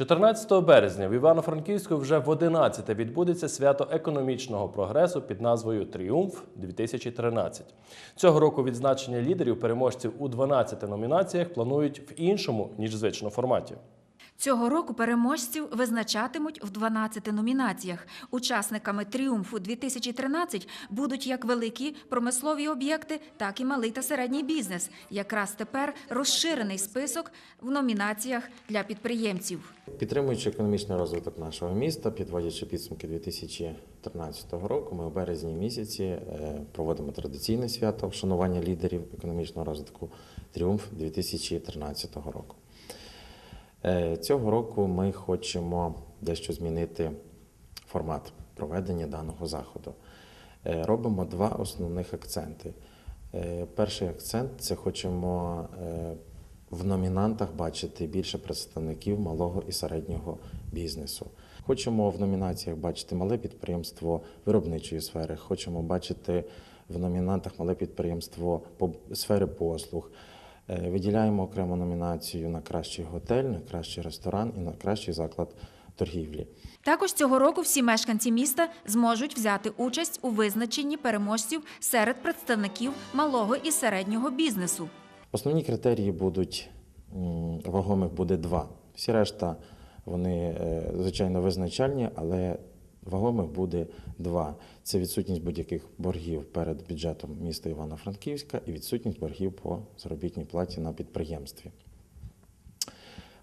14 березня в Івано-Франківську вже в 11 відбудеться свято економічного прогресу під назвою Тріумф 2013. Цього року відзначення лідерів переможців у 12 номінаціях планують в іншому ніж звичному форматі. Цього року переможців визначатимуть в 12 номінаціях. Учасниками тріумфу 2013 будуть як великі промислові об'єкти, так і малий та середній бізнес. Якраз тепер розширений список в номінаціях для підприємців. Підтримуючи економічний розвиток нашого міста, підводячи підсумки 2013 року, ми у березні місяці е, проводимо традиційне свято вшанування лідерів економічного розвитку Тріумф 2013 року. Е, Цього року ми хочемо дещо змінити формат проведення даного заходу. Е, Робимо два основних акценти. Е, Перший акцент це хочемо в номінантах бачити більше представників малого і середнього бізнесу. Хочемо в номінаціях бачити мале підприємство виробничої сфери, хочемо бачити в номінантах мале підприємство сфери послуг. Е, Виділяємо окрему номінацію на кращий готель, на кращий ресторан і на кращий заклад торгівлі. Також цього року всі мешканці міста зможуть взяти участь у визначенні переможців серед представників малого і середнього бізнесу. Основні критерії будуть вагомих буде два. Всі решта вони е, звичайно визначальні, але вагомих буде два: це відсутність будь-яких боргів перед бюджетом міста Івано-Франківська і відсутність боргів по заробітній платі на підприємстві.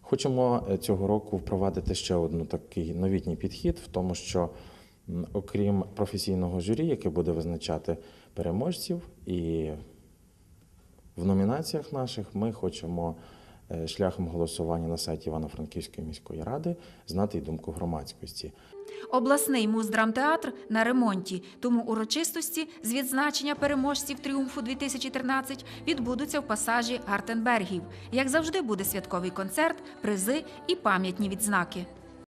Хочемо е, цього року впровадити ще один такий новітній підхід, в тому, що окрім професійного журі, яке буде визначати переможців, і в номінаціях наших ми хочемо е, шляхом голосування на сайті Івано-Франківської міської ради знати й думку громадськості. Обласний муздрамтеатр на ремонті, тому урочистості з відзначення переможців тріумфу 2013 відбудуться в пасажі Гартенбергів. Як завжди, буде святковий концерт, призи і пам'ятні відзнаки.